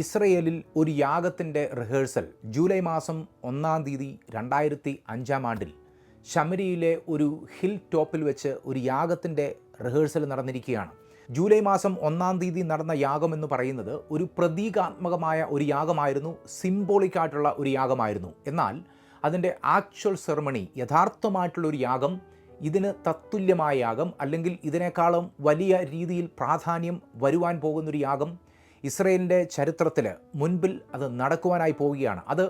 ഇസ്രയേലിൽ ഒരു യാഗത്തിന്റെ rehearsal July മാസം ഒന്നാം തീയതി രണ്ടായിരത്തി അഞ്ചാം ആണ്ടിൽ ശമരിയിലെ ഒരു ഹിൽ ടോപ്പിൽ വെച്ച് ഒരു യാഗത്തിന്റെ റിഹേഴ്സൽ നടന്നിരിക്കുകയാണ്. ജൂലൈ മാസം ഒന്നാം തീയതി നടന്ന യാഗം എന്ന് പറയുന്നത് ഒരു പ്രതീകാത്മകമായ ഒരു യാഗമായിരുന്നു സിംബോളിക് ആയിട്ടുള്ള ഒരു യാഗമായിരുന്നു. എന്നാൽ അതിന്റെ ആക്ച്വൽ സെറമണി യഥാർത്ഥമായിട്ടുള്ള ഒരു യാഗം ഇതിന് തത്തുല്യമായ യാഗം അല്ലെങ്കിൽ ഇതിനേക്കാളും വലിയ രീതിയിൽ പ്രാധാന്യം വരുവാൻ പോകുന്നൊരു യാഗം ഇസ്രയേലിന്റെ ചരിത്രത്തിൽ മുൻപിൽ അത് നടക്കുവാനായി പോവുകയാണ്. അത്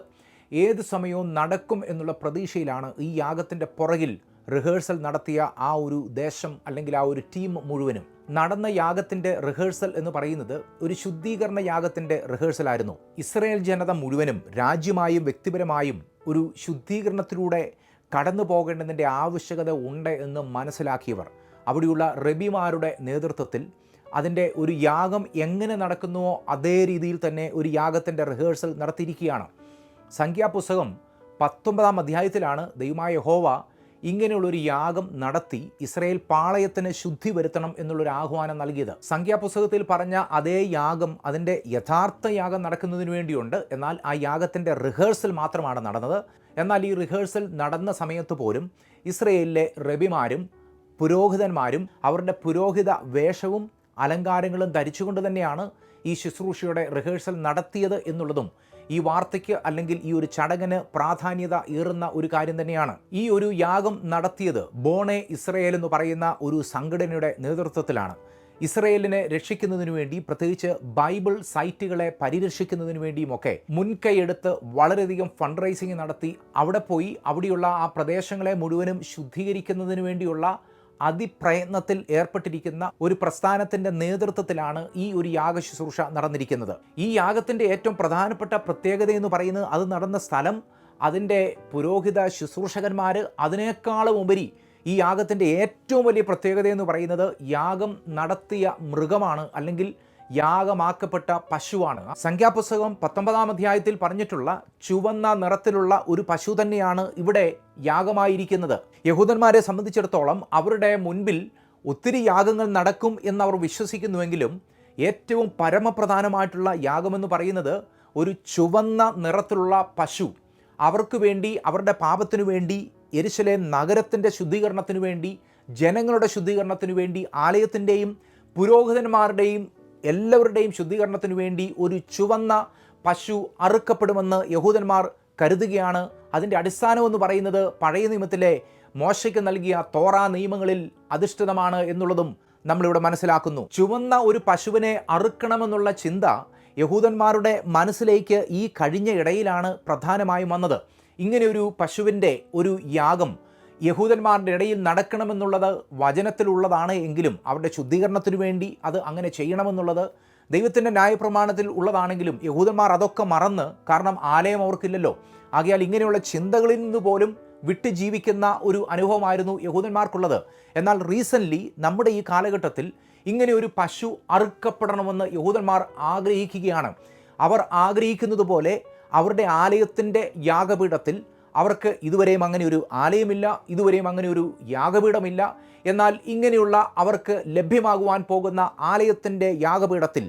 ഏത് സമയവും നടക്കും എന്നുള്ള പ്രതീക്ഷയിലാണ് ഈ യാഗത്തിന്റെ പുറകിൽ റിഹേഴ്സൽ നടത്തിയ ആ ഒരു ദേശം അല്ലെങ്കിൽ ആ ഒരു ടീം മുഴുവനും. നടന്ന യാഗത്തിന്റെ റിഹേഴ്സൽ എന്ന് പറയുന്നത് ഒരു ശുദ്ധീകരണ യാഗത്തിന്റെ റിഹേഴ്സലായിരുന്നു. ഇസ്രയേൽ ജനത മുഴുവനും രാജ്യമായും വ്യക്തിപരമായും ഒരു ശുദ്ധീകരണത്തിലൂടെ കടന്നു പോകേണ്ടതിന്റെ ആവശ്യകത ഉണ്ട് എന്ന് മനസ്സിലാക്കിയവർ. അവിടെയുള്ള റബിമാരുടെ നേതൃത്വത്തിൽ അതിന്റെ ഒരു യാഗം എങ്ങനെ നടക്കുന്നുവോ അതേ രീതിയിൽ തന്നെ ഒരു യാഗത്തിന്റെ റിഹേഴ്സൽ നടത്തിയിരിക്കുകയാണ്. സംഖ്യാപുസ്തകം പത്തൊമ്പതാം അധ്യായത്തിലാണ് ദൈവമായ ഹോവ ഇങ്ങനെയുള്ളൊരു യാഗം നടത്തി ഇസ്രയേൽ പാളയത്തിന് ശുദ്ധി വരുത്തണം എന്നുള്ളൊരു ആഹ്വാനം നൽകിയത്. സംഖ്യാപുസ്തകത്തിൽ പറഞ്ഞ അതേ യാഗം അതിന്റെ യഥാർത്ഥ യാഗം നടക്കുന്നതിന് വേണ്ടിയുണ്ട്. എന്നാൽ ആ യാഗത്തിന്റെ റിഹേഴ്സൽ മാത്രമാണ് നടന്നത്. എന്നാൽ ഈ റിഹേഴ്സൽ നടന്ന സമയത്ത് പോലും ഇസ്രയേലിലെ റബിമാരും പുരോഹിതന്മാരും അവരുടെ പുരോഹിത വേഷവും അലങ്കാരങ്ങളും ധരിച്ചുകൊണ്ട് തന്നെയാണ് ഈ ശുശ്രൂഷയുടെ റിഹേഴ്സൽ നടത്തിയത് എന്നുള്ളതും ഈ വാർത്തയ്ക്ക് അല്ലെങ്കിൽ ഈ ഒരു ചടങ്ങിന് പ്രാധാന്യത ഏറുന്ന ഒരു കാര്യം തന്നെയാണ്. ഈ ഒരു യാഗം നടത്തിയത് ബോണെ ഇസ്രയേൽ എന്ന് പറയുന്ന ഒരു സംഘടനയുടെ നേതൃത്വത്തിലാണ്. ഇസ്രയേലിനെ രക്ഷിക്കുന്നതിനു വേണ്ടി പ്രത്യേകിച്ച് ബൈബിൾ സൈറ്റുകളെ പരിരക്ഷിക്കുന്നതിനു വേണ്ടിയുമൊക്കെ മുൻകൈയെടുത്ത് വളരെയധികം ഫണ്ട് റൈസിങ് നടത്തി. അവിടെ പോയി അവിടെയുള്ള ആ പ്രദേശങ്ങളെ മുഴുവനും ശുദ്ധീകരിക്കുന്നതിന് വേണ്ടിയുള്ള അതിപ്രയത്നത്തിൽ ഏർപ്പെട്ടിരിക്കുന്ന ഒരു പ്രസ്ഥാനത്തിന്റെ നേതൃത്വത്തിലാണ് ഈ ഒരു യാഗ ശുശ്രൂഷ നടന്നിരിക്കുന്നത്. ഈ യാഗത്തിന്റെ ഏറ്റവും പ്രധാനപ്പെട്ട പ്രത്യേകത എന്ന് പറയുന്നത് അത് നടന്ന സ്ഥലം അതിന്റെ പുരോഹിത ശുശ്രൂഷകന്മാർ അതിനേക്കാളും ഉപരി ഈ യാഗത്തിന്റെ ഏറ്റവും വലിയ പ്രത്യേകത എന്ന് പറയുന്നത് യാഗം നടത്തിയ മൃഗമാണ്. അല്ലെങ്കിൽ യാഗമാക്കപ്പെട്ട പശുവാണ്. സംഖ്യാപുസ്തകം പത്തൊമ്പതാം അധ്യായത്തിൽ പറഞ്ഞിട്ടുള്ള ചുവന്ന നിറത്തിലുള്ള ഒരു പശു തന്നെയാണ് ഇവിടെ യാഗമായിരിക്കുന്നത്. യഹൂദന്മാരെ സംബന്ധിച്ചിടത്തോളം അവരുടെ മുൻപിൽ ഒത്തിരി യാഗങ്ങൾ നടക്കും എന്നവർ വിശ്വസിക്കുന്നുവെങ്കിലും ഏറ്റവും പരമപ്രധാനമായിട്ടുള്ള യാഗമെന്ന് പറയുന്നത് ഒരു ചുവന്ന നിറത്തിലുള്ള പശു. അവർക്ക് വേണ്ടി അവരുടെ പാപത്തിനു വേണ്ടി എരിശലേം നഗരത്തിന്റെ ശുദ്ധീകരണത്തിനു വേണ്ടി ജനങ്ങളുടെ ശുദ്ധീകരണത്തിനു വേണ്ടി ആലയത്തിന്റെയും പുരോഹിതന്മാരുടെയും എല്ലാവരുടെയും ശുദ്ധീകരണത്തിനു വേണ്ടി ഒരു ചുവന്ന പശു അറുക്കപ്പെടുമെന്ന് യഹൂദന്മാർ കരുതുകയാണ്. അതിന്റെ അടിസ്ഥാനമെന്ന് പറയുന്നത് പഴയ നിയമത്തിലെ മോശയ്ക്ക് നൽകിയ തോറ നിയമങ്ങളിൽ അധിഷ്ഠിതമാണ് എന്നുള്ളതും നമ്മളിവിടെ മനസ്സിലാക്കുന്നു. ചുവന്ന ഒരു പശുവിനെ അറുക്കണമെന്നുള്ള ചിന്ത യഹൂദന്മാരുടെ മനസ്സിലേക്ക് ഈ കഴിഞ്ഞ ഇടയിലാണ് പ്രധാനമായും വന്നത്. ഇങ്ങനെയൊരു പശുവിന്റെ ഒരു യാഗം യഹൂദന്മാരുടെ ഇടയിൽ നടക്കണമെന്നുള്ളത് വചനത്തിലുള്ളതാണ് എങ്കിലും അവരുടെ ശുദ്ധീകരണത്തിനു വേണ്ടി അത് അങ്ങനെ ചെയ്യണമെന്നുള്ളത് ദൈവത്തിന്റെ ന്യായപ്രമാണത്തിൽ ഉള്ളതാണെങ്കിലും യഹൂദന്മാർ അതൊക്കെ മറന്ന് കാരണം ആലയം അവർക്കില്ലല്ലോ. ആകയാൽ ഇങ്ങനെയുള്ള ചിന്തകളിൽ നിന്ന് പോലും വിട്ട് ജീവിക്കുന്ന ഒരു അനുഭവമായിരുന്നു യഹൂദന്മാർക്കുള്ളത്. എന്നാൽ റീസെന്റ്ലി നമ്മുടെ ഈ കാലഘട്ടത്തിൽ ഇങ്ങനെ ഒരു പശു അറുക്കപ്പെടണമെന്ന് യഹൂദന്മാർ ആഗ്രഹിക്കുകയാണ്. അവർ ആഗ്രഹിക്കുന്നത് പോലെ അവരുടെ ആലയത്തിന്റെ യാഗപീഠത്തിൽ അവർക്ക് ഇതുവരെയും അങ്ങനെ ഒരു ആലയമില്ല ഇതുവരെയും അങ്ങനെ ഒരു യാഗപീഠമില്ല. എന്നാൽ ഇങ്ങനെയുള്ള അവർക്ക് ലഭ്യമാകുവാൻ പോകുന്ന ആലയത്തിന്റെ യാഗപീഠത്തിൽ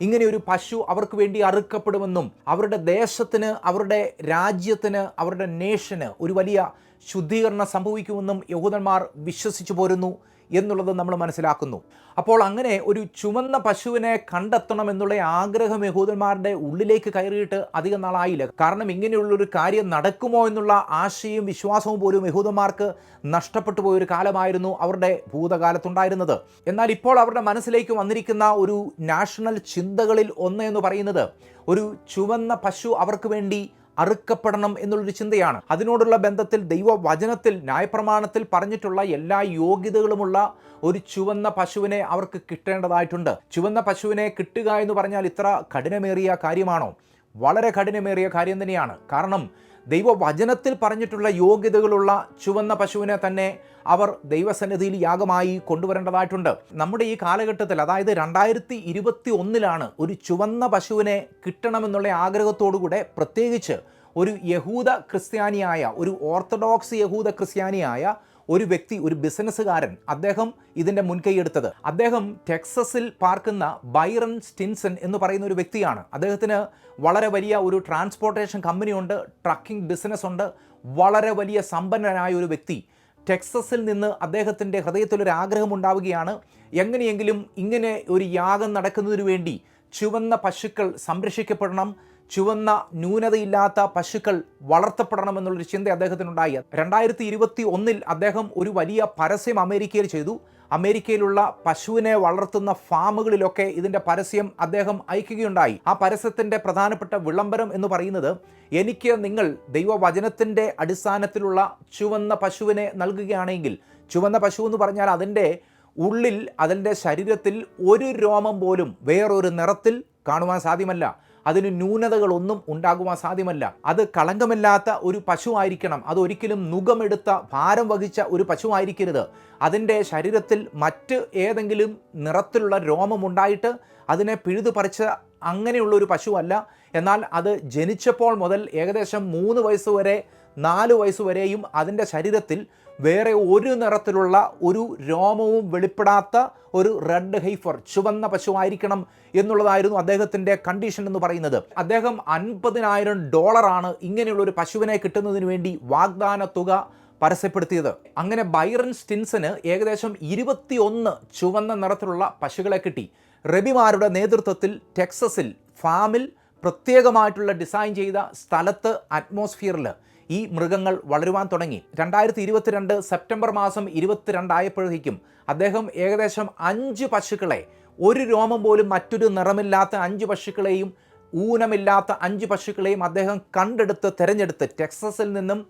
ഇങ്ങനെ ഒരു പശു അവർക്ക് വേണ്ടി അറുക്കപ്പെടുമെന്നും അവരുടെ ദേശത്തിന് അവരുടെ രാജ്യത്തിന് അവരുടെ നേഷന് ഒരു വലിയ ശുദ്ധീകരണം സംഭവിക്കുമെന്നും യഹൂദന്മാർ വിശ്വസിച്ചു പോരുന്നു. എന്നുള്ളത് നമ്മൾ മനസ്സിലാക്കുന്നു. അപ്പോൾ അങ്ങനെ ഒരു ചുമന്ന പശുവിനെ കണ്ടെത്തണം എന്നുള്ള ആഗ്രഹം യഹൂദന്മാരുടെ ഉള്ളിലേക്ക് കയറിയിട്ട് അധികം നാളായില്ല. കാരണം ഇങ്ങനെയുള്ളൊരു കാര്യം നടക്കുമോ എന്നുള്ള ആശയും വിശ്വാസവും പോലും യഹൂദന്മാർക്ക് നഷ്ടപ്പെട്ടു പോയൊരു കാലമായിരുന്നു അവരുടെ ഭൂതകാലത്തുണ്ടായിരുന്നത്. എന്നാൽ ഇപ്പോൾ അവരുടെ മനസ്സിലേക്ക് വന്നിരിക്കുന്ന ഒരു നാഷണൽ ചിന്തകളിൽ ഒന്ന് എന്ന് പറയുന്നത് ഒരു ചുവന്ന പശു അവർക്ക് വേണ്ടി അറുക്കപ്പെടണം എന്നുള്ളൊരു ചിന്തയാണ്. അതിനോടുള്ള ബന്ധത്തിൽ ദൈവവചനത്തിൽ ന്യായപ്രമാണത്തിൽ പറഞ്ഞിട്ടുള്ള എല്ലാ യോഗ്യതകളുമുള്ള ഒരു ചുവന്ന പശുവിനെ അവർക്ക് കിട്ടേണ്ടതായിട്ടുണ്ട്. ചുവന്ന പശുവിനെ കിട്ടുക എന്ന് പറഞ്ഞാൽ ഇത്ര കഠിനമേറിയ കാര്യമാണോ? വളരെ കഠിനമേറിയ കാര്യം തന്നെയാണ്. കാരണം ദൈവവചനത്തിൽ പറഞ്ഞിട്ടുള്ള യോഗ്യതകളുള്ള ചുവന്ന പശുവിനെ തന്നെ അവർ ദൈവസന്നിധിയിൽ യാഗമായി കൊണ്ടുവരേണ്ടതായിട്ടുണ്ട്. നമ്മുടെ ഈ കാലഘട്ടത്തിൽ അതായത് രണ്ടായിരത്തി ഇരുപത്തി ഒന്നിലാണ് ഒരു ചുവന്ന പശുവിനെ കിട്ടണമെന്നുള്ള ആഗ്രഹത്തോടുകൂടെ പ്രത്യേകിച്ച് ഒരു യഹൂദ ക്രിസ്ത്യാനിയായ ഒരു ഓർത്തഡോക്സ് യഹൂദ ക്രിസ്ത്യാനിയായ ഒരു വ്യക്തി ഒരു ബിസിനസ്സുകാരൻ അദ്ദേഹം ഇതിന്റെ മുൻകൈയെടുത്തത് അദ്ദേഹം ടെക്സസിൽ പാർക്കുന്ന ബൈറൺ സ്റ്റിൻസൺ എന്ന് പറയുന്ന ഒരു വ്യക്തിയാണ്. അദ്ദേഹത്തിന് വളരെ വലിയ ഒരു ട്രാൻസ്പോർട്ടേഷൻ കമ്പനിയുണ്ട് ട്രക്കിംഗ് ബിസിനസ് ഉണ്ട് വളരെ വലിയ സമ്പന്നനായ ഒരു വ്യക്തി. ടെക്സസിൽ നിന്ന് അദ്ദേഹത്തിന്റെ ഹൃദയത്തിലൊരു ആഗ്രഹം ഉണ്ടാവുകയാണ്. എങ്ങനെയെങ്കിലും ഇങ്ങനെ ഒരു യാഗം നടക്കുന്നതിന് വേണ്ടി ചുവന്ന പശുക്കൾ സംരക്ഷിക്കപ്പെടണം ചുവന്ന ന്യൂനതയില്ലാത്ത പശുക്കൾ വളർത്തപ്പെടണം എന്നുള്ളൊരു ചിന്ത അദ്ദേഹത്തിനുണ്ടായി. രണ്ടായിരത്തി ഇരുപത്തി ഒന്നിൽ അദ്ദേഹം ഒരു വലിയ പരസ്യം അമേരിക്കയിൽ ചെയ്തു. അമേരിക്കയിലുള്ള പശുവിനെ വളർത്തുന്ന ഫാമുകളിലൊക്കെ ഇതിന്റെ പരസ്യം അദ്ദേഹം അയക്കുകയുണ്ടായി. ആ പരസ്യത്തിന്റെ പ്രധാനപ്പെട്ട വിളംബരം എന്ന് പറയുന്നത് എനിക്ക് നിങ്ങൾ ദൈവവചനത്തിന്റെ അടിസ്ഥാനത്തിലുള്ള ചുവന്ന പശുവിനെ നൽകുകയാണെങ്കിൽ ചുവന്ന പശു എന്ന് പറഞ്ഞാൽ അതിന്റെ ഉള്ളിൽ അതിന്റെ ശരീരത്തിൽ ഒരു രോമം പോലും വേറൊരു നിറത്തിൽ കാണുവാൻ സാധ്യമല്ല. അതിന് ന്യൂനതകളൊന്നും ഉണ്ടാകുവാൻ സാധ്യമല്ല. അത് കളങ്കമില്ലാത്ത ഒരു പശു ആയിരിക്കണം അത് ഒരിക്കലും നുഖമെടുത്ത ഭാരം വഹിച്ച ഒരു പശു ആയിരിക്കരുത് അതിന്റെ ശരീരത്തിൽ മറ്റ് ഏതെങ്കിലും നിറത്തിലുള്ള രോമമുണ്ടായിട്ട് അതിനെ പിഴുതു പറിച്ച അങ്ങനെയുള്ള ഒരു പശുവല്ല. എന്നാൽ അത് ജനിച്ചപ്പോൾ മുതൽ ഏകദേശം മൂന്ന് വയസ്സ് വരെ നാല് വയസ്സ് വരെയും അതിന്റെ ശരീരത്തിൽ വേറെ ഒരു നിറത്തിലുള്ള ഒരു രോമവും വെളിപ്പെടാത്ത ഒരു റെഡ് ഹൈഫർ ചുവന്ന പശുവായിരിക്കണം എന്നുള്ളതായിരുന്നു അദ്ദേഹത്തിന്റെ കണ്ടീഷൻ എന്ന് പറയുന്നത്. അദ്ദേഹം അൻപതിനായിരം ഡോളറാണ് ഇങ്ങനെയുള്ള ഒരു പശുവിനെ കിട്ടുന്നതിന് വേണ്ടി വാഗ്ദാന തുക പരസ്യപ്പെടുത്തിയത്. അങ്ങനെ ബൈറൻ സ്റ്റിൻസന് ഏകദേശം ഇരുപത്തിയൊന്ന് ചുവന്ന നിറത്തിലുള്ള പശുക്കളെ കിട്ടി. റബിമാരുടെ നേതൃത്വത്തിൽ ടെക്സസിൽ ഫാമിൽ പ്രത്യേകമായിട്ടുള്ള ഡിസൈൻ ചെയ്ത സ്ഥലത്ത് അറ്റ്മോസ്ഫിയറിൽ ഈ മൃഗങ്ങൾ വളരുവാൻ തുടങ്ങി. രണ്ടായിരത്തി ഇരുപത്തിരണ്ട് സെപ്റ്റംബർ മാസം ഇരുപത്തിരണ്ടായപ്പോഴേക്കും അദ്ദേഹം ഏകദേശം അഞ്ച് പശുക്കളെ ഒരു രോമം പോലും മറ്റൊരു നിറമില്ലാത്ത അഞ്ച് പശുക്കളെയും ഊനമില്ലാത്ത അഞ്ച് പശുക്കളെയും അദ്ദേഹം കണ്ടെടുത്ത് തിരഞ്ഞെടുത്ത് ടെക്സസിൽ നിന്നും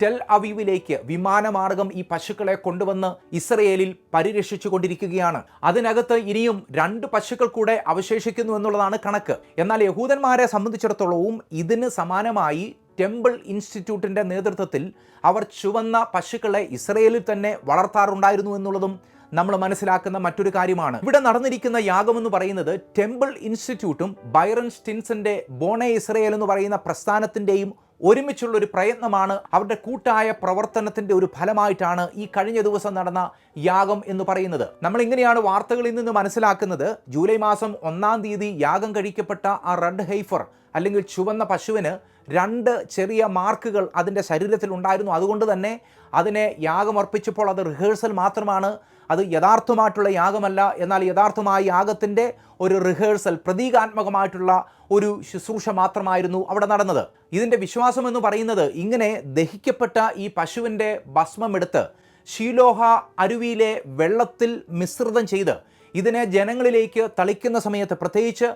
ടെൽ അവീവിലേക്ക് വിമാനമാർഗം ഈ പശുക്കളെ കൊണ്ടുവന്ന് ഇസ്രയേലിൽ പരിരക്ഷിച്ചു കൊണ്ടിരിക്കുകയാണ്. അതിനകത്ത് ഇനിയും രണ്ട് പശുക്കൾ കൂടെ അവശേഷിക്കുന്നു എന്നുള്ളതാണ് കണക്ക്. എന്നാൽ യഹൂദന്മാരെ സംബന്ധിച്ചിടത്തോളവും ഇതിന് സമാനമായി ടെമ്പിൾ ഇൻസ്റ്റിറ്റ്യൂട്ടിന്റെ നേതൃത്വത്തിൽ അവർ ചുവന്ന പശുക്കളെ ഇസ്രയേലിൽ തന്നെ വളർത്താറുണ്ടായിരുന്നു എന്നുള്ളതും നമ്മൾ മനസ്സിലാക്കുന്ന മറ്റൊരു കാര്യമാണ്. ഇവിടെ നടന്നിരിക്കുന്ന യാഗം എന്ന് പറയുന്നത് ടെമ്പിൾ ഇൻസ്റ്റിറ്റ്യൂട്ടും ബൈറൻ സ്റ്റിൻസന്റെ ബോണെ ഇസ്രയേൽ എന്ന് പറയുന്ന പ്രസ്ഥാനത്തിന്റെയും ഒരുമിച്ചുള്ള ഒരു പ്രയത്നമാണ് അവരുടെ കൂട്ടായ പ്രവർത്തനത്തിന്റെ ഒരു ഫലമായിട്ടാണ് ഈ കഴിഞ്ഞ ദിവസം നടന്ന യാഗം എന്ന് പറയുന്നത്. നമ്മൾ ഇങ്ങനെയാണ് വാർത്തകളിൽ നിന്ന് മനസ്സിലാക്കുന്നത്. ജൂലൈ മാസം ഒന്നാം തീയതി യാഗം കഴിക്കപ്പെട്ട ആ റെഡ് ഹൈഫർ അല്ലെങ്കിൽ ചുവന്ന പശുവിന് രണ്ട് ചെറിയ മാർക്കുകൾ അതിന്റെ ശരീരത്തിൽ ഉണ്ടായിരുന്നു അതുകൊണ്ട് തന്നെ അതിനെ യാഗമർപ്പിച്ചപ്പോൾ അത് റിഹേഴ്സൽ മാത്രമാണ് അത് യഥാർത്ഥമായിട്ടുള്ള യാഗമല്ല. എന്നാൽ യഥാർത്ഥമായ യാഗത്തിന്റെ ഒരു റിഹേഴ്സൽ പ്രതീകാത്മകമായിട്ടുള്ള ഒരു ശുശ്രൂഷ മാത്രമായിരുന്നു അവിടെ നടന്നത്. ഇതിന്റെ വിശ്വാസം എന്ന് പറയുന്നത് ഇങ്ങനെ ദഹിക്കപ്പെട്ട ഈ പശുവിന്റെ ഭസ്മം എടുത്ത് ഷീലോഹ അരുവിയിലെ വെള്ളത്തിൽ മിശ്രിതം ചെയ്ത് ഇതിനെ ജനങ്ങളിലേക്ക് തളിക്കുന്ന സമയത്ത് പ്രത്യേകിച്ച്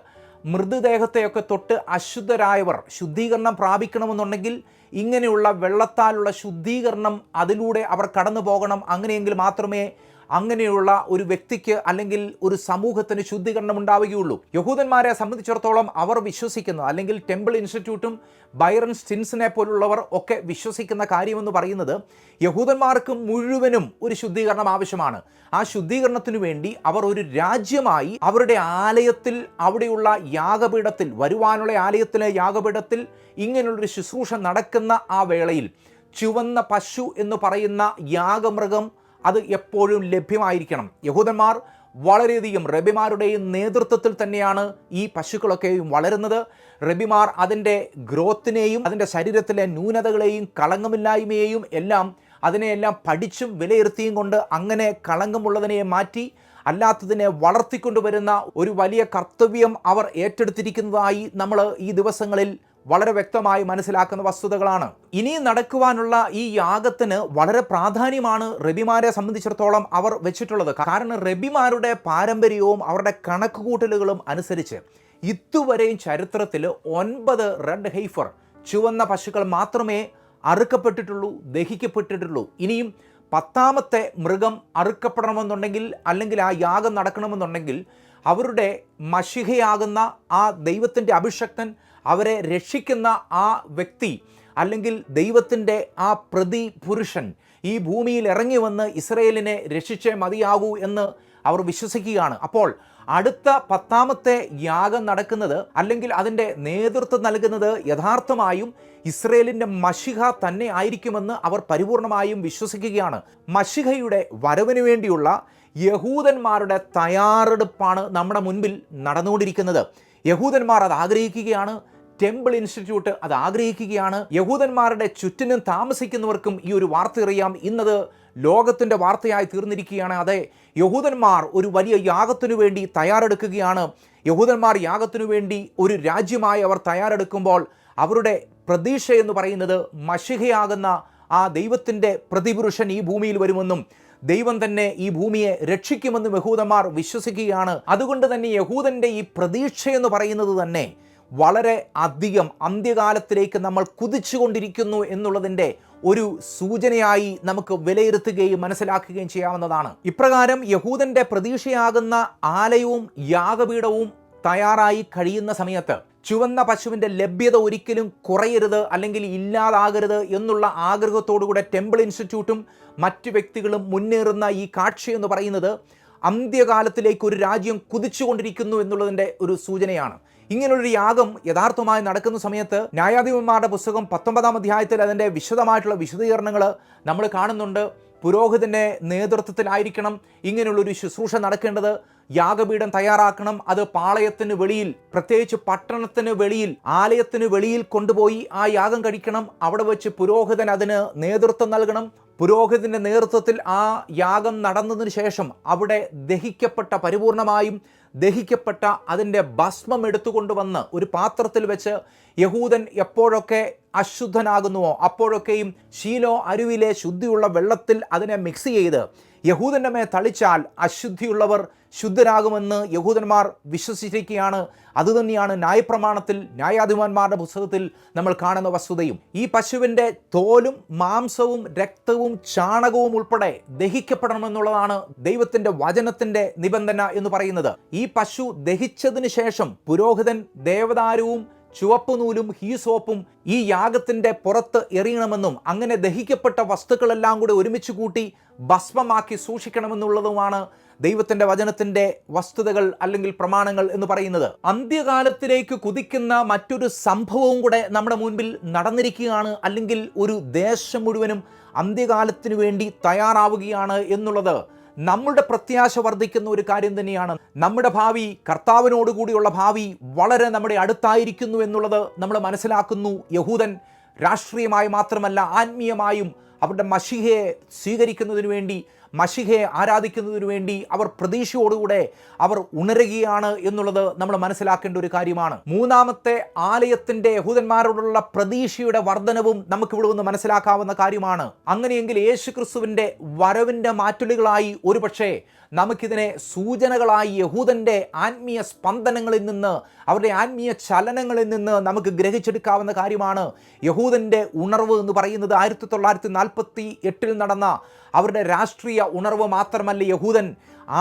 മൃതദേഹത്തെയൊക്കെ തൊട്ട് അശുദ്ധരായവർ ശുദ്ധീകരണം പ്രാപിക്കണമെന്നുണ്ടെങ്കിൽ ഇങ്ങനെയുള്ള വെള്ളത്താലുള്ള ശുദ്ധീകരണം അതിലൂടെ അവർ കടന്നു പോകണം അങ്ങനെയെങ്കിൽ മാത്രമേ അങ്ങനെയുള്ള ഒരു വ്യക്തിക്ക് അല്ലെങ്കിൽ ഒരു സമൂഹത്തിന് ശുദ്ധീകരണം ഉണ്ടാവുകയുള്ളൂ. യഹൂദന്മാരെ സംബന്ധിച്ചിടത്തോളം അവർ വിശ്വസിക്കുന്നു. അല്ലെങ്കിൽ ടെമ്പിൾ ഇൻസ്റ്റിറ്റ്യൂട്ടും ബൈറൻ സ്റ്റിൻസിനെ പോലുള്ളവർ ഒക്കെ വിശ്വസിക്കുന്ന കാര്യമെന്ന് പറയുന്നത് യഹൂദന്മാർക്ക് മുഴുവനും ഒരു ശുദ്ധീകരണം ആവശ്യമാണ്. ആ ശുദ്ധീകരണത്തിനു വേണ്ടി അവർ ഒരു രാജ്യമായി അവരുടെ ആലയത്തിൽ അവിടെയുള്ള യാഗപീഠത്തിൽ വരുവാനുള്ള ആലയത്തിലെ യാഗപീഠത്തിൽ ഇങ്ങനെയുള്ളൊരു ശുശ്രൂഷ നടക്കുന്ന ആ വേളയിൽ ചുവന്ന പശു എന്ന് പറയുന്ന യാഗമൃഗം അത് എപ്പോഴും ലഭ്യമായിരിക്കണം. യഹൂദന്മാർ വളരെയധികം റബിമാരുടെയും നേതൃത്വത്തിൽ തന്നെയാണ് ഈ പശുക്കളൊക്കെയും വളരുന്നത്. റബിമാർ അതിന്റെ ഗ്രോത്തിനെയും അതിന്റെ ശരീരത്തിലെ ന്യൂനതകളെയും കളങ്കമില്ലായ്മയെയും എല്ലാം അതിനെയെല്ലാം പഠിച്ചും വിലയിരുത്തിയും കൊണ്ട് അങ്ങനെ കളങ്കമുള്ളതിനെ മാറ്റി അല്ലാത്തതിനെ വളർത്തിക്കൊണ്ടുവരുന്ന ഒരു വലിയ കർത്തവ്യം അവർ ഏറ്റെടുത്തിരിക്കുന്നതായി നമ്മൾ ഈ ദിവസങ്ങളിൽ വളരെ വ്യക്തമായി മനസ്സിലാക്കുന്ന വസ്തുതകളാണ്. ഇനി നടക്കുവാനുള്ള ഈ യാഗത്തിന് വളരെ പ്രാധാന്യമാണ് റബിമാരെ സംബന്ധിച്ചിടത്തോളം അവർ വെച്ചിട്ടുള്ളത്. കാരണം റബിമാരുടെ പാരമ്പര്യവും അവരുടെ കണക്കുകൂട്ടലുകളും അനുസരിച്ച് ഇതുവരെയും ചരിത്രത്തിൽ ഒൻപത് റെഡ് ഹെയ്ഫർ ചുവന്ന പശുക്കൾ മാത്രമേ അറുക്കപ്പെട്ടിട്ടുള്ളൂ ദഹിക്കപ്പെട്ടിട്ടുള്ളൂ. ഇനിയും പത്താമത്തെ മൃഗം അറുക്കപ്പെടണമെന്നുണ്ടെങ്കിൽ അല്ലെങ്കിൽ ആ യാഗം നടക്കണമെന്നുണ്ടെങ്കിൽ അവരുടെ മഷിഹയാകുന്ന ആ ദൈവത്തിന്റെ അഭിഷക്തൻ അവരെ രക്ഷിക്കുന്ന ആ വ്യക്തി അല്ലെങ്കിൽ ദൈവത്തിന്റെ ആ പ്രതി പുരുഷൻ ഈ ഭൂമിയിൽ ഇറങ്ങി വന്ന് ഇസ്രയേലിനെ രക്ഷിച്ചേ മതിയാകൂ എന്ന് അവർ വിശ്വസിക്കുകയാണ്. അപ്പോൾ അടുത്ത പത്താമത്തെ യാഗം നടക്കുന്നത് അല്ലെങ്കിൽ അതിന്റെ നേതൃത്വം നൽകുന്നത് യഥാർത്ഥമായും ഇസ്രയേലിന്റെ മഷിഹ തന്നെ ആയിരിക്കുമെന്ന് അവർ പരിപൂർണമായും വിശ്വസിക്കുകയാണ്. മഷിഹയുടെ വരവിന് വേണ്ടിയുള്ള യഹൂദന്മാരുടെ തയ്യാറെടുപ്പാണ് നമ്മുടെ മുൻപിൽ നടന്നുകൊണ്ടിരിക്കുന്നത്. യഹൂദന്മാർ അത് ആഗ്രഹിക്കുകയാണ്. ടെമ്പിൾ ഇൻസ്റ്റിറ്റ്യൂട്ട് അത് ആഗ്രഹിക്കുകയാണ്. യഹൂദന്മാരുടെ ചുറ്റിനും താമസിക്കുന്നവർക്കും ഈ ഒരു വാർത്ത അറിയാം. ഇന്നത് ലോകത്തിന്റെ വാർത്തയായി തീർന്നിരിക്കുകയാണ്. അതെ യഹൂദന്മാർ ഒരു വലിയ യാഗത്തിനു വേണ്ടി തയ്യാറെടുക്കുകയാണ്. യഹൂദന്മാർ യാഗത്തിനു വേണ്ടി ഒരു രാജ്യമായി അവർ തയ്യാറെടുക്കുമ്പോൾ അവരുടെ പ്രതീക്ഷ എന്ന് പറയുന്നത് മഷിഹയാകുന്ന ആ ദൈവത്തിന്റെ പ്രതിപുരുഷൻ ഈ ഭൂമിയിൽ വരുമെന്നും ദൈവം തന്നെ ഈ ഭൂമിയെ രക്ഷിക്കുമെന്ന് യഹൂദന്മാർ വിശ്വസിക്കുകയാണ്. അതുകൊണ്ട് തന്നെ യഹൂദന്റെ ഈ പ്രതീക്ഷ എന്ന് പറയുന്നത് തന്നെ വളരെ അധികം അന്ത്യകാലത്തിലേക്ക് നമ്മൾ കുതിച്ചുകൊണ്ടിരിക്കുന്നു എന്നുള്ളതിന്റെ ഒരു സൂചനയായി നമുക്ക് വിലയിരുത്തുകയും മനസ്സിലാക്കുകയും ചെയ്യാവുന്നതാണ്. ഇപ്രകാരം യഹൂദന്റെ പ്രതീക്ഷയാകുന്ന ആലയവും യാഗപീഠവും തയ്യാറായി കഴിയുന്ന സമയത്ത് ചുവന്ന പശുവിന്റെ ലഭ്യത ഒരിക്കലും കുറയരുത് അല്ലെങ്കിൽ ഇല്ലാതാകരുത് എന്നുള്ള ആഗ്രഹത്തോടുകൂടെ ടെമ്പിൾ ഇൻസ്റ്റിറ്റ്യൂട്ടും മറ്റു വ്യക്തികളും മുന്നേറുന്ന ഈ കാഴ്ച എന്ന് പറയുന്നത് അന്ത്യകാലത്തിലേക്ക് ഒരു രാജ്യം കുതിച്ചുകൊണ്ടിരിക്കുന്നു എന്നുള്ളതിന്റെ ഒരു സൂചനയാണ്. ഇങ്ങനൊരു യാഗം യഥാർത്ഥമായി നടക്കുന്ന സമയത്ത് ന്യായാധിപന്മാരുടെ പുസ്തകം പത്തൊമ്പതാം അധ്യായത്തിൽ അതിന്റെ വിശദമായിട്ടുള്ള വിശദീകരണങ്ങൾ നമ്മൾ കാണുന്നുണ്ട്. പുരോഹിതന്റെ നേതൃത്വത്തിലായിരിക്കണം ഇങ്ങനെയുള്ളൊരു ശുശ്രൂഷ നടക്കേണ്ടത്. യാഗപീഠം തയ്യാറാക്കണം. അത് പാളയത്തിന് വെളിയിൽ പ്രത്യേകിച്ച് പട്ടണത്തിന് വെളിയിൽ ആലയത്തിന് വെളിയിൽ കൊണ്ടുപോയി ആ യാഗം കഴിക്കണം. അവിടെ വെച്ച് പുരോഹിതൻ അതിന് നേതൃത്വം നൽകണം. പുരോഹിതന്റെ നേതൃത്വത്തിൽ ആ യാഗം നടന്നതിന് ശേഷം അവിടെ ദഹിക്കപ്പെട്ട പരിപൂർണമായും ദഹിക്കപ്പെട്ട അതിന്റെ ഭസ്മം എടുത്തുകൊണ്ടുവന്ന് ഒരു പാത്രത്തിൽ വെച്ച് യഹൂദൻ എപ്പോഴൊക്കെ അശുദ്ധനാകുന്നുവോ അപ്പോഴൊക്കെയും ശീലോ അരുവിലെ ശുദ്ധിയുള്ള വെള്ളത്തിൽ അതിനെ മിക്സ് ചെയ്ത് യഹൂദന്റെ മേ തളിച്ചാൽ അശുദ്ധിയുള്ളവർ ശുദ്ധരാകുമെന്ന് യഹൂദന്മാർ വിശ്വസിച്ചിരിക്കുകയാണ്. അതുതന്നെയാണ് ന്യായപ്രമാണത്തിൽ ന്യായാധിപന്മാരുടെ പുസ്തകത്തിൽ നമ്മൾ കാണുന്ന വസ്തുതയും. ഈ പശുവിന്റെ തോലും മാംസവും രക്തവും ചാണകവും ഉൾപ്പെടെ ദഹിക്കപ്പെടണമെന്നുള്ളതാണ് ദൈവത്തിന്റെ വചനത്തിന്റെ നിബന്ധന എന്ന് പറയുന്നത്. ഈ പശു ദഹിച്ചതിന് ശേഷം പുരോഹിതൻ ദേവദാരുവും ചുവപ്പ് നൂലും ഹീസോപ്പും ഈ യാഗത്തിന്റെ പുറത്ത് എറിയണമെന്നും അങ്ങനെ ദഹിക്കപ്പെട്ട വസ്തുക്കളെല്ലാം കൂടി ഒരുമിച്ച് കൂട്ടി ഭസ്മമാക്കി സൂക്ഷിക്കണമെന്നുള്ളതുമാണ് ദൈവത്തിന്റെ വചനത്തിന്റെ വസ്തുതകൾ അല്ലെങ്കിൽ പ്രമാണങ്ങൾ എന്ന് പറയുന്നത്. അന്ത്യകാലത്തിലേക്ക് കുതിക്കുന്ന മറ്റൊരു സംഭവവും കൂടെ നമ്മുടെ മുൻപിൽ നടന്നിരിക്കുകയാണ് അല്ലെങ്കിൽ ഒരു ദേശം മുഴുവനും അന്ത്യകാലത്തിനു വേണ്ടി തയ്യാറാവുകയാണ് എന്നുള്ളത്. നമ്മളുടെ പ്രത്യാശ വർദ്ധിക്കുന്ന ഒരു കാര്യം തന്നെയാണ്. നമ്മുടെ ഭാവി കർത്താവിനോടുകൂടിയുള്ള ഭാവി വളരെ നമ്മുടെ അടുത്തായിരിക്കുന്നു എന്നുള്ളത് നമ്മൾ മനസ്സിലാക്കുന്നു. യഹൂദൻ രാഷ്ട്രീയമായി മാത്രമല്ല ആത്മീയമായും അവരുടെ മഷിഹയെ സ്വീകരിക്കുന്നതിന് വേണ്ടി മഷിഹയെ ആരാധിക്കുന്നതിനു വേണ്ടി അവർ പ്രതീക്ഷയോടുകൂടെ അവർ ഉണരുകയാണ് എന്നുള്ളത് നമ്മൾ മനസ്സിലാക്കേണ്ട ഒരു കാര്യമാണ്. മൂന്നാമത്തെ ആലയത്തിന്റെ യഹൂദന്മാരോടുള്ള പ്രതീക്ഷയുടെ വർധനവും നമുക്ക് ഇവിടെ നിന്ന് മനസ്സിലാക്കാവുന്ന കാര്യമാണ്. അങ്ങനെയെങ്കിൽ യേശു ക്രിസ്തുവിന്റെ വരവിന്റെ മാറ്റുലികളായി ഒരുപക്ഷേ നമുക്കിതിനെ സൂചനകളായി യഹൂദന്റെ ആത്മീയ സ്പന്ദനങ്ങളിൽ നിന്ന് അവരുടെ ആത്മീയ ചലനങ്ങളിൽ നിന്ന് നമുക്ക് ഗ്രഹിച്ചെടുക്കാവുന്ന കാര്യമാണ്. യഹൂദന്റെ ഉണർവ് എന്ന് പറയുന്നത് ആയിരത്തി തൊള്ളായിരത്തി നാൽപ്പത്തി എട്ടിൽ നടന്ന അവരുടെ രാഷ്ട്രീയ ഉണർവ് മാത്രമല്ല യഹൂദൻ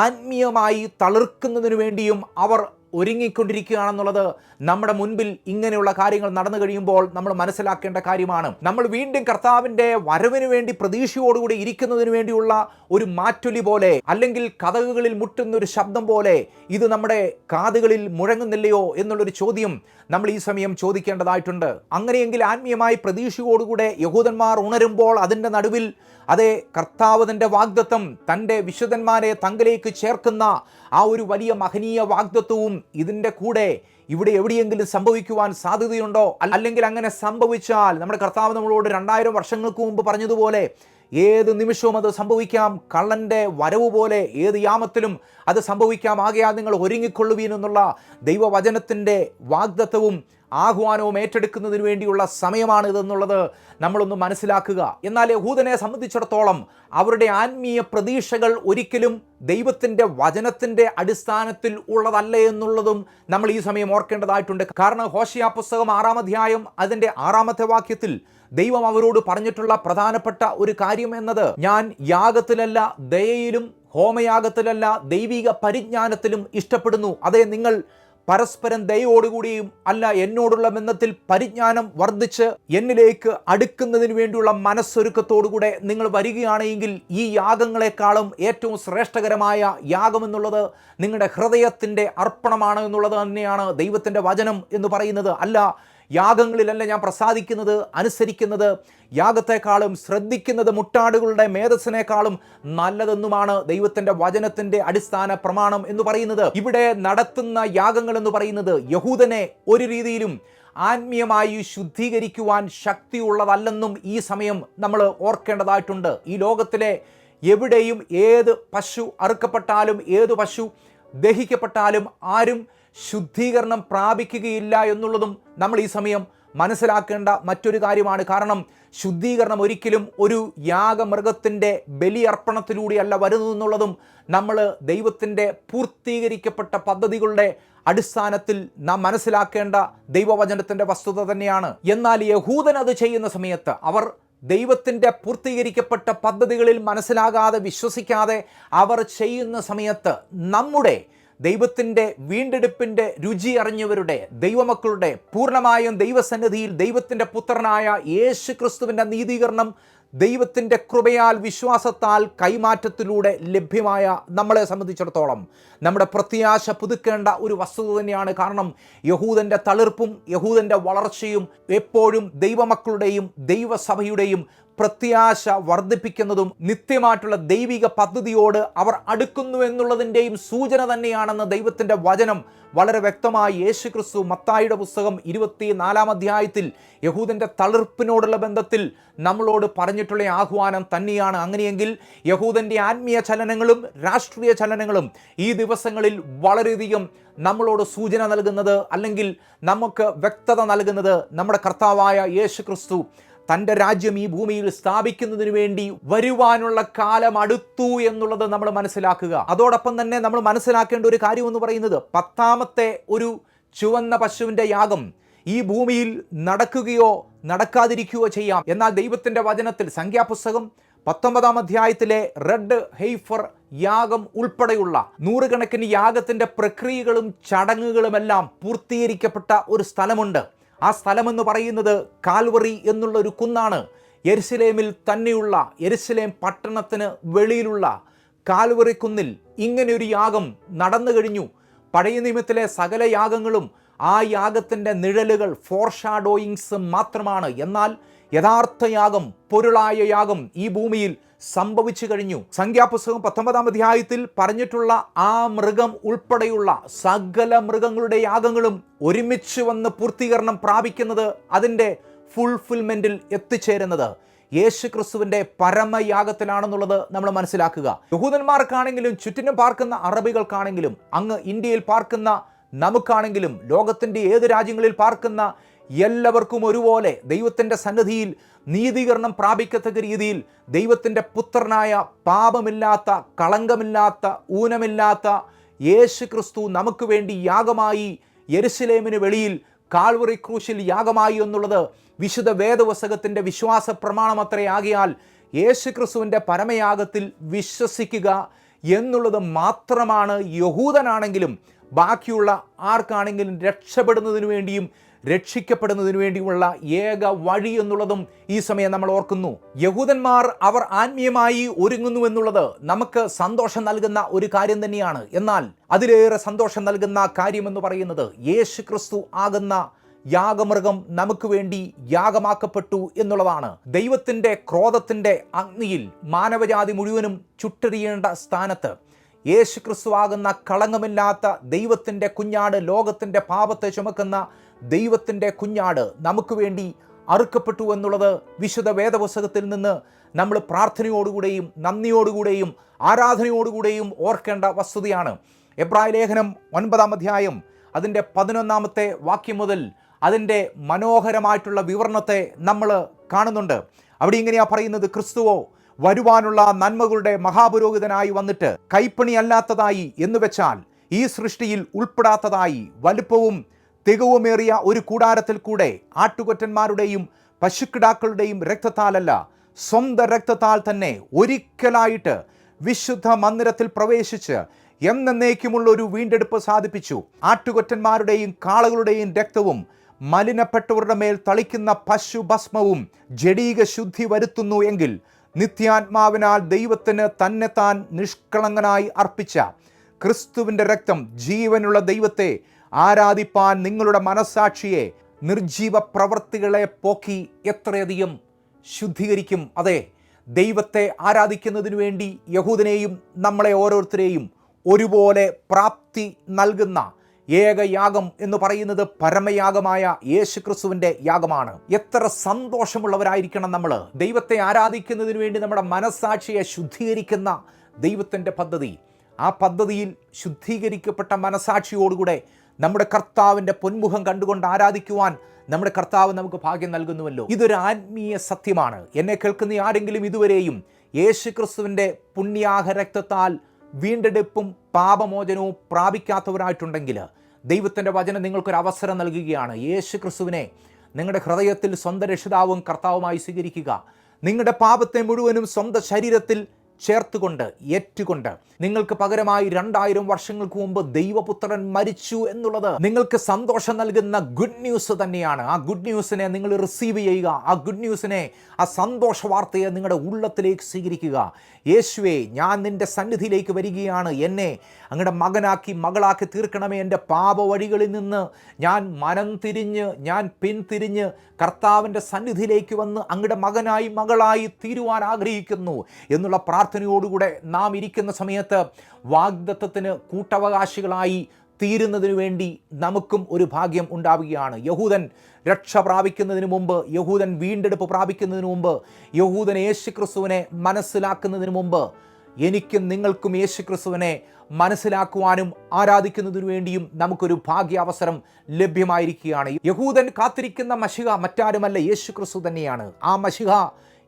ആത്മീയമായി തളിർക്കുന്നതിനു വേണ്ടിയും അവർ ഒരുങ്ങിക്കൊണ്ടിരിക്കുകയാണെന്നുള്ളത് നമ്മുടെ മുൻപിൽ ഇങ്ങനെയുള്ള കാര്യങ്ങൾ നടന്നു കഴിയുമ്പോൾ നമ്മൾ മനസ്സിലാക്കേണ്ട കാര്യമാണ്. നമ്മൾ വീണ്ടും കർത്താവിന്റെ വരവിന് വേണ്ടി പ്രതീക്ഷയോടുകൂടി ഇരിക്കുന്നതിന് വേണ്ടിയുള്ള ഒരു മാറ്റൊലി പോലെ അല്ലെങ്കിൽ കഥകളിൽ മുട്ടുന്ന ഒരു ശബ്ദം പോലെ ഇത് നമ്മുടെ കാതുകളിൽ മുഴങ്ങുന്നില്ലയോ എന്നുള്ളൊരു ചോദ്യം നമ്മൾ ഈ സമയം ചോദിക്കേണ്ടതായിട്ടുണ്ട്. അങ്ങനെയെങ്കിൽ ആത്മീയമായി പ്രതീക്ഷയോടുകൂടെ യഹൂദന്മാർ ഉണരുമ്പോൾ അതിന്റെ നടുവിൽ അതേ കർത്താവ് തന്റെ വാഗ്ദത്വം തന്റെ വിശുദ്ധന്മാരെ തങ്കലേക്ക് ചേർക്കുന്ന ആ ഒരു വലിയ മഹനീയ വാഗ്ദത്വവും ഇതിന്റെ കൂടെ ഇവിടെ എവിടെയെങ്കിലും സംഭവിക്കുവാൻ സാധ്യതയുണ്ടോ? അല്ലെങ്കിൽ അങ്ങനെ സംഭവിച്ചാൽ നമ്മുടെ കർത്താവ് നമ്മളോട് രണ്ടായിരം വർഷങ്ങൾക്ക് മുമ്പ് പറഞ്ഞതുപോലെ ഏത് നിമിഷവും അത് സംഭവിക്കാം. കള്ളന്റെ വരവ് പോലെ ഏത് യാമത്തിലും അത് സംഭവിക്കാം. ആകെയാൽ നിങ്ങൾ ഒരുങ്ങിക്കൊള്ളുവീൻ എന്നുള്ള ദൈവവചനത്തിന്റെ വാഗ്ദത്വവും ആഹ്വാനവും ഏറ്റെടുക്കുന്നതിന് വേണ്ടിയുള്ള സമയമാണ് ഇതെന്നുള്ളത് നമ്മളൊന്ന് മനസ്സിലാക്കുക. എന്നാൽ യഹൂദനെ സംബന്ധിച്ചിടത്തോളം അവരുടെ ആത്മീയ പ്രതീക്ഷകൾ ഒരിക്കലും ദൈവത്തിന്റെ വചനത്തിന്റെ അടിസ്ഥാനത്തിൽ ഉള്ളതല്ല എന്നുള്ളതും നമ്മൾ ഈ സമയം ഓർക്കേണ്ടതായിട്ടുണ്ട്. കാരണം ഹോഷിയ പുസ്തകം ആറാം അധ്യായം അതിന്റെ ആറാമത്തെ വാക്യത്തിൽ ദൈവം അവരോട് പറഞ്ഞിട്ടുള്ള പ്രധാനപ്പെട്ട ഒരു കാര്യം എന്നത് ഞാൻ യാഗത്തിലല്ല ദയയിലും ഹോമയാഗത്തിലല്ല ദൈവിക പരിജ്ഞാനത്തിലും ഇഷ്ടപ്പെടുന്നു. അതേ നിങ്ങൾ പരസ്പരം ദയോടുകൂടിയും അല്ല എന്നോടുള്ള ബന്ധത്തിൽ പരിജ്ഞാനം വർദ്ധിച്ച് എന്നിലേക്ക് അടുക്കുന്നതിന് വേണ്ടിയുള്ള മനസ്സൊരുക്കത്തോടുകൂടെ നിങ്ങൾ വരികയാണെങ്കിൽ ഈ യാഗങ്ങളെക്കാളും ഏറ്റവും ശ്രേഷ്ഠകരമായ യാഗമെന്നുള്ളത് നിങ്ങളുടെ ഹൃദയത്തിന്റെ അർപ്പണമാണ് എന്നുള്ളത് തന്നെയാണ് ദൈവത്തിന്റെ വചനം എന്ന് പറയുന്നത്. അല്ല യാഗങ്ങളിലല്ല ഞാൻ പ്രസാദിക്കുന്നത് അനുസരിക്കുന്നത്? യാഗത്തെക്കാളും ശ്രദ്ധിക്കുന്നത് മുട്ടാടുകളുടെ മേധസ്സിനേക്കാളും നല്ലതെന്നുമാണ് ദൈവത്തിന്റെ വചനത്തിന്റെ അടിസ്ഥാന പ്രമാണം എന്ന് പറയുന്നത്. ഇവിടെ നടത്തുന്ന യാഗങ്ങൾ എന്ന് പറയുന്നത് യഹൂദനെ ഒരു രീതിയിലും ആത്മീയമായി ശുദ്ധീകരിക്കുവാൻ ശക്തിയുള്ളതല്ലെന്നും ഈ സമയം നമ്മൾ ഓർക്കേണ്ടതായിട്ടുണ്ട്. ഈ ലോകത്തിലെ എവിടെയും ഏത് പശു അറുക്കപ്പെട്ടാലും ഏത് പശു ദഹിക്കപ്പെട്ടാലും ആരും ശുദ്ധീകരണം പ്രാപിക്കുകയില്ല എന്നുള്ളതും നമ്മൾ ഈ സമയം മനസ്സിലാക്കേണ്ട മറ്റൊരു കാര്യമാണ്. കാരണം ശുദ്ധീകരണം ഒരിക്കലും ഒരു യാഗമൃഗത്തിന്റെ ബലിയർപ്പണത്തിലൂടെയല്ല വരുന്നതെന്നുള്ളതും നമ്മൾ ദൈവത്തിന്റെ പൂർത്തീകരിക്കപ്പെട്ട പദ്ധതികളുടെ അടിസ്ഥാനത്തിൽ നാം മനസ്സിലാക്കേണ്ട ദൈവവചനത്തിന്റെ വസ്തുത തന്നെയാണ്. എന്നാൽ യഹൂദൻ അത് ചെയ്യുന്ന സമയത്ത് അവർ ദൈവത്തിന്റെ പൂർത്തീകരിക്കപ്പെട്ട പദ്ധതികളിൽ മനസ്സിലാകാതെ വിശ്വസിക്കാതെ അവർ ചെയ്യുന്ന സമയത്ത് നമ്മുടെ ദൈവത്തിന്റെ വീണ്ടെടുപ്പിന്റെ രുചി അറിഞ്ഞവരുടെ ദൈവമക്കളുടെ പൂർണമായും ദൈവസന്നിധിയിൽ ദൈവത്തിന്റെ പുത്രനായ യേശു ക്രിസ്തുവിന്റെ നീതീകരണം ദൈവത്തിന്റെ കൃപയാൽ വിശ്വാസത്താൽ കൈമാറ്റത്തിലൂടെ ലഭ്യമായ നമ്മളെ സംബന്ധിച്ചിടത്തോളം. നമ്മുടെ പ്രത്യാശ പുതുക്കേണ്ട ഒരു വസ്തുത തന്നെയാണ് കാരണം യഹൂദന്റെ തളിർപ്പും യഹൂദന്റെ വളർച്ചയും എപ്പോഴും ദൈവമക്കളുടെയും ദൈവസഭയുടെയും പ്രത്യാശ വർദ്ധിപ്പിക്കുന്നതും നിത്യമായിട്ടുള്ള ദൈവിക പദ്ധതിയോട് അവർ അടുക്കുന്നു എന്നുള്ളതിന്റെയും സൂചന തന്നെയാണെന്ന് ദൈവത്തിന്റെ വചനം വളരെ വ്യക്തമായി യേശു ക്രിസ്തു മത്തായിയുടെ പുസ്തകം ഇരുപത്തി നാലാം അധ്യായത്തിൽ യഹൂദന്റെ തളിർപ്പിനോടുള്ള ബന്ധത്തിൽ നമ്മളോട് പറഞ്ഞിട്ടുള്ള ആഹ്വാനം തന്നെയാണ്. അങ്ങനെയെങ്കിൽ യഹൂദന്റെ ആത്മീയ ചലനങ്ങളും രാഷ്ട്രീയ ചലനങ്ങളും ഈ ദിവസങ്ങളിൽ വളരെയധികം നമ്മളോട് സൂചന നൽകുന്നത് അല്ലെങ്കിൽ നമുക്ക് വ്യക്തത നൽകുന്നത് നമ്മുടെ കർത്താവായ യേശു ക്രിസ്തു തന്റെ രാജ്യം ഈ ഭൂമിയിൽ സ്ഥാപിക്കുന്നതിന് വേണ്ടി വരുവാനുള്ള കാലം അടുത്തു എന്നുള്ളത് നമ്മൾ മനസ്സിലാക്കുക. അതോടൊപ്പം തന്നെ നമ്മൾ മനസ്സിലാക്കേണ്ട ഒരു കാര്യം എന്ന് പറയുന്നത് പത്താമത്തെ ഒരു ചുവന്ന പശുവിന്റെ യാഗം ഈ ഭൂമിയിൽ നടക്കുകയോ നടക്കാതിരിക്കുകയോ ചെയ്യാം. എന്നാൽ ദൈവത്തിന്റെ വചനത്തിൽ സംഖ്യാപുസ്തകം പത്തൊമ്പതാം അധ്യായത്തിലെ റെഡ് ഹെയ്ഫർ യാഗം ഉൾപ്പെടെയുള്ള നൂറുകണക്കിന് യാഗത്തിന്റെ പ്രക്രിയകളും ചടങ്ങുകളുമെല്ലാം പൂർത്തീകരിക്കപ്പെട്ട ഒരു സ്ഥലമുണ്ട്. ആ സ്ഥലമെന്ന് പറയുന്നത് കാൽവറി എന്നുള്ള ഒരു കുന്നാണ്. എരുസലേമിൽ തന്നെയുള്ള എരുസലേം പട്ടണത്തിന് വെളിയിലുള്ള കാൽവറി കുന്നിൽ ഇങ്ങനെയൊരു യാഗം നടന്നു കഴിഞ്ഞു. പഴയ നിയമത്തിലെ സകല യാഗങ്ങളും ആ യാഗത്തിന്റെ നിഴലുകൾ ഫോർഷാഡോയിങ്സ് മാത്രമാണ്. എന്നാൽ യഥാർത്ഥ യാഗം പൊരുളായ യാഗം ഈ ഭൂമിയിൽ സംഭവിച്ചു കഴിഞ്ഞു. സംഖ്യാപുസ്തകം പത്തൊമ്പതാം അധ്യായത്തിൽ പറഞ്ഞിട്ടുള്ള ആ മൃഗം ഉൾപ്പെടെയുള്ള സകല മൃഗങ്ങളുടെ യാഗങ്ങളും ഒരുമിച്ച് വന്ന് പൂർത്തീകരണം പ്രാപിക്കുന്നത് അതിന്റെ ഫുൾഫിൽമെന്റിൽ എത്തിച്ചേരുന്നത്. യേശു ക്രിസ്തുവിന്റെ പരമയാഗത്തിലാണെന്നുള്ളത് നമ്മൾ മനസ്സിലാക്കുക. യഹൂദന്മാർക്കാണെങ്കിലും ചുറ്റിനും പാർക്കുന്ന അറബികൾക്കാണെങ്കിലും അങ്ങ് ഇന്ത്യയിൽ പാർക്കുന്ന നമുക്കാണെങ്കിലും ലോകത്തിന്റെ ഏത് രാജ്യങ്ങളിൽ പാർക്കുന്ന എല്ലാവർക്കും ഒരുപോലെ ദൈവത്തിന്റെ സന്നിധിയിൽ നീതീകരണം പ്രാപിക്കത്തക്ക രീതിയിൽ ദൈവത്തിന്റെ പുത്രനായ പാപമില്ലാത്ത കളങ്കമില്ലാത്ത ഊനമില്ലാത്ത യേശു ക്രിസ്തു നമുക്ക് വേണ്ടി യാഗമായി യെരുസലേമിന് വെളിയിൽ കാൽവറി ക്രൂശിൽ യാഗമായി എന്നുള്ളത് വിശുദ്ധ വേദവസകത്തിന്റെ വിശ്വാസ പ്രമാണമത്രേ ആകിയാൽ യേശു ക്രിസ്തുവിന്റെ പരമയാഗത്തിൽ വിശ്വസിക്കുക എന്നുള്ളത് മാത്രമാണ് യഹൂദനാണെങ്കിലും ബാക്കിയുള്ള ആർക്കാണെങ്കിലും രക്ഷപ്പെടുന്നതിന് വേണ്ടിയും രക്ഷിക്കപ്പെടുന്നതിന് വേണ്ടിയുള്ള ഏക വഴി എന്നുള്ളതും ഈ സമയം നമ്മൾ ഓർക്കുന്നു. യഹൂദന്മാർ അവർ ആത്മീയമായി ഒരുങ്ങുന്നു എന്നുള്ളത് നമുക്ക് സന്തോഷം നൽകുന്ന ഒരു കാര്യം തന്നെയാണ്. എന്നാൽ അതിലേറെ സന്തോഷം നൽകുന്ന കാര്യമെന്ന് പറയുന്നത് യേശു ക്രിസ്തു ആകുന്ന യാഗമൃഗം നമുക്ക് വേണ്ടി യാഗമാക്കപ്പെട്ടു എന്നുള്ളതാണ്. ദൈവത്തിന്റെ ക്രോധത്തിന്റെ അഗ്നിയിൽ മാനവജാതി മുഴുവനും ചുട്ടെറിയേണ്ട സ്ഥാനത്ത് യേശു ക്രിസ്തു ആകുന്ന കളങ്കമില്ലാത്ത ദൈവത്തിന്റെ കുഞ്ഞാട് ലോകത്തിന്റെ പാപത്തെ ചുമക്കുന്ന ദൈവത്തിന്റെ കുഞ്ഞാട് നമുക്ക് വേണ്ടി അറുക്കപ്പെട്ടു എന്നുള്ളത് വിശുദ്ധ വേദപുസ്തകത്തിൽ നിന്ന് നമ്മൾ പ്രാർത്ഥനയോടുകൂടെയും നന്ദിയോടുകൂടെയും ആരാധനയോടുകൂടെയും ഓർക്കേണ്ട വസ്തുതയാണ്. എബ്രായ ലേഖനം ഒൻപതാം അധ്യായം അതിന്റെ പതിനൊന്നാമത്തെ വാക്യം മുതൽ അതിന്റെ മനോഹരമായിട്ടുള്ള വിവരണത്തെ നമ്മൾ കാണുന്നുണ്ട്. അവിടെ ഇങ്ങനെയാണ് പറയുന്നത് ക്രിസ്തുവോ വരുവാനുള്ള നന്മകളുടെ മഹാപുരോഹിതനായി വന്നിട്ട് കൈപ്പണിയല്ലാത്തതായി എന്ന് വെച്ചാൽ ഈ സൃഷ്ടിയിൽ ഉൾപ്പെടാത്തതായി വലുപ്പവും തികവുമേറിയ ഒരു കൂടാരത്തിൽ കൂടെ ആട്ടുകൊറ്റന്മാരുടെയും പശുക്കിടാക്കളുടെയും രക്തത്താലല്ല സ്വന്തം രക്തത്താൽ തന്നെ ഒരിക്കലായിട്ട് വിശുദ്ധ മന്ദിരത്തിൽ പ്രവേശിച്ച് എന്നേക്കുമുള്ള ഒരു വീണ്ടെടുപ്പ് സാധിപ്പിച്ചു. ആട്ടുകൊറ്റന്മാരുടെയും കാളകളുടെയും രക്തവും മലിനപ്പെട്ടവരുടെ മേൽ തളിക്കുന്ന പശുഭസ്മവും ജഡീക ശുദ്ധി വരുത്തുന്നു എങ്കിൽ നിത്യാത്മാവിനാൽ ദൈവത്തിന് തന്നെ താൻ നിഷ്കളങ്കനായി അർപ്പിച്ച ക്രിസ്തുവിന്റെ രക്തം ജീവനുള്ള ദൈവത്തെ ആരാധിപ്പാൻ നിങ്ങളുടെ മനസ്സാക്ഷിയെ നിർജീവ പ്രവൃത്തികളെ പോക്കി എത്രയധികം ശുദ്ധീകരിക്കും. അതെ ദൈവത്തെ ആരാധിക്കുന്നതിനു വേണ്ടി യഹൂദനെയും നമ്മളെ ഓരോരുത്തരെയും ഒരുപോലെ പ്രാപ്തി നൽകുന്ന ഏകയാഗം എന്ന് പറയുന്നത് പരമയാഗമായ യേശുക്രിസ്തുവിന്റെ യാഗമാണ്. എത്ര സന്തോഷമുള്ളവരായിരിക്കണം നമ്മൾ ദൈവത്തെ ആരാധിക്കുന്നതിന് വേണ്ടി നമ്മുടെ മനസ്സാക്ഷിയെ ശുദ്ധീകരിക്കുന്ന ദൈവത്തിന്റെ പദ്ധതി. ആ പദ്ധതിയിൽ ശുദ്ധീകരിക്കപ്പെട്ട മനസാക്ഷിയോടുകൂടെ നമ്മുടെ കർത്താവിന്റെ പൊന്മുഖം കണ്ടുകൊണ്ട് ആരാധിക്കുവാൻ നമ്മുടെ കർത്താവ് നമുക്ക് ഭാഗ്യം നൽകുന്നുവല്ലോ. ഇതൊരു ആത്മീയ സത്യമാണ്. എന്നെ കേൾക്കുന്ന ആരെങ്കിലും ഇതുവരെയും യേശു ക്രിസ്തുവിന്റെ പുണ്യാഹ രക്തത്താൽ വീണ്ടെടുപ്പും പാപമോചനവും പ്രാപിക്കാത്തവരായിട്ടുണ്ടെങ്കിൽ ദൈവത്തിന്റെ വചനം നിങ്ങൾക്കൊരു അവസരം നൽകുകയാണ്. യേശു ക്രിസ്തുവിനെ നിങ്ങളുടെ ഹൃദയത്തിൽ സ്വന്തം രക്ഷിതാവും കർത്താവുമായി സ്വീകരിക്കുക. നിങ്ങളുടെ പാപത്തെ മുഴുവനും സ്വന്തം ശരീരത്തിൽ ചേർത്തുകൊണ്ട് ഏറ്റുകൊണ്ട്. നിങ്ങൾക്ക് പകരമായി രണ്ടായിരം വർഷങ്ങൾക്ക് മുമ്പ് ദൈവപുത്രൻ മരിച്ചു എന്നുള്ളത് നിങ്ങൾക്ക് സന്തോഷം നൽകുന്ന ഗുഡ് ന്യൂസ് തന്നെയാണ്. ആ ഗുഡ് ന്യൂസിനെ നിങ്ങൾ റിസീവ് ചെയ്യുക. ആ ഗുഡ് ന്യൂസിനെ ആ സന്തോഷ വാർത്തയെ നിങ്ങളുടെ ഉള്ളത്തിലേക്ക് സ്വീകരിക്കുക. യേശുവേ ഞാൻ നിന്റെ സന്നിധിയിലേക്ക് വരികയാണ്. എന്നെ അങ്ങയുടെ മകനാക്കി മകളാക്കി തീർക്കണമേ. എന്റെ പാപ വഴികളിൽ നിന്ന് ഞാൻ മനം തിരിഞ്ഞ് ഞാൻ പിൻതിരിഞ്ഞ് കർത്താവിന്റെ സന്നിധിയിലേക്ക് വന്ന് അങ്ങയുടെ മകനായി മകളായി തീരുവാൻ ആഗ്രഹിക്കുന്നു എന്നുള്ള പ്രാർത്ഥനയോടുകൂടെ നാം ഇരിക്കുന്ന സമയത്ത് വാഗ്ദത്വത്തിന് കൂട്ടവകാശികളായി തീരുന്നതിനു വേണ്ടി നമുക്കും ഒരു ഭാഗ്യം ഉണ്ടാവുകയാണ്. യഹൂദൻ രക്ഷ പ്രാപിക്കുന്നതിന് മുമ്പ് യഹൂദൻ വീണ്ടെടുപ്പ് പ്രാപിക്കുന്നതിന് മുമ്പ് യഹൂദൻ യേശുക്രിസ്തുവിനെ മനസ്സിലാക്കുന്നതിന് മുമ്പ് എനിക്കും നിങ്ങൾക്കും യേശുക്രിസ്തുവിനെ മനസ്സിലാക്കുവാനും ആരാധിക്കുന്നതിനു വേണ്ടിയും നമുക്കൊരു ഭാഗ്യാവസരം ലഭ്യമായിരിക്കുകയാണ്. യഹൂദൻ കാത്തിരിക്കുന്ന മഷിക മറ്റാരുമല്ല യേശുക്രിസ്തു തന്നെയാണ്. ആ മഷിക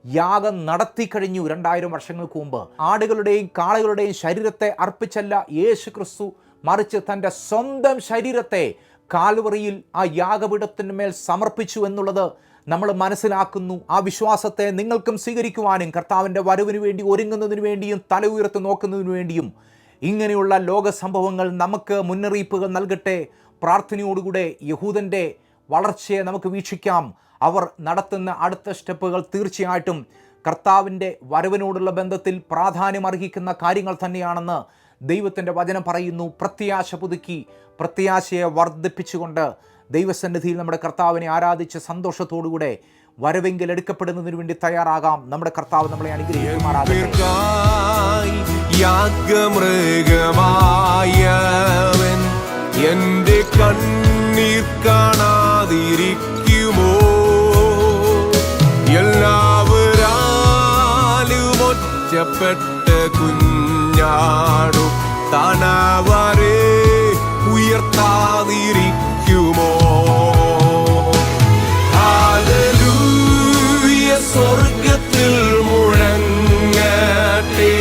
യാഗം നടത്തി കഴിഞ്ഞു രണ്ടായിരം വർഷങ്ങൾക്ക് മുമ്പ്. ആടുകളുടെയും കാളകളുടെയും ശരീരത്തെ അർപ്പിച്ചല്ല യേശു ക്രിസ്തു മറിച്ച് തന്റെ സ്വന്തം ശരീരത്തെ കാൽവറിയിൽ ആ യാഗപീഠത്തിന്മേൽ സമർപ്പിച്ചു എന്നുള്ളത് നമ്മൾ മനസ്സിലാക്കുന്നു. ആ വിശ്വാസത്തെ നിങ്ങൾക്കും സ്വീകരിക്കുവാനും കർത്താവിന്റെ വരവിന് വേണ്ടി ഒരുങ്ങുന്നതിന് വേണ്ടിയും തല ഉയർത്തി നോക്കുന്നതിന് വേണ്ടിയും ഇങ്ങനെയുള്ള ലോക സംഭവങ്ങൾ നമുക്ക് മുന്നറിയിപ്പുകൾ നൽകട്ടെ. പ്രാർത്ഥനയോടുകൂടെ യഹൂദന്റെ വളർച്ചയെ നമുക്ക് വീക്ഷിക്കാം. അവർ നടത്തുന്ന അടുത്ത സ്റ്റെപ്പുകൾ തീർച്ചയായിട്ടും കർത്താവിന്റെ വരവിനോടുള്ള ബന്ധത്തിൽ പ്രാധാന്യം അർഹിക്കുന്ന കാര്യങ്ങൾ തന്നെയാണെന്ന് ദൈവത്തിന്റെ വചനം പറയുന്നു. പ്രത്യാശ പുതുക്കി പ്രത്യാശയെ വർദ്ധിപ്പിച്ചുകൊണ്ട് ദൈവസന്നിധിയിൽ നമ്മുടെ കർത്താവിനെ ആരാധിച്ച് സന്തോഷത്തോടുകൂടെ വരവെങ്കിൽ എടുക്കപ്പെടുന്നതിന് വേണ്ടി തയ്യാറാകാം. നമ്മുടെ കർത്താവ് നമ്മളെ എന്റെ കണ്ണീർ ഒറ്റപ്പെട്ട കുഞ്ഞാടു തണവരെ ഉയർത്താതിരിക്കുമോ? സ്വർഗത്തിൽ മുഴങ്ങട്ടെ.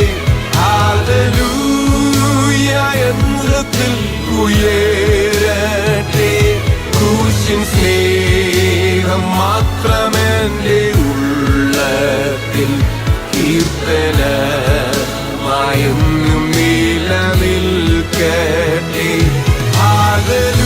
ഹാലലൂയ യന്ത്രത്തിൽ ഉയരട്ടെ. ക്രൂശിൻ സ്നേഹം വേദന മായുന്നും നിലനിൽക്കട്ടെ ആദര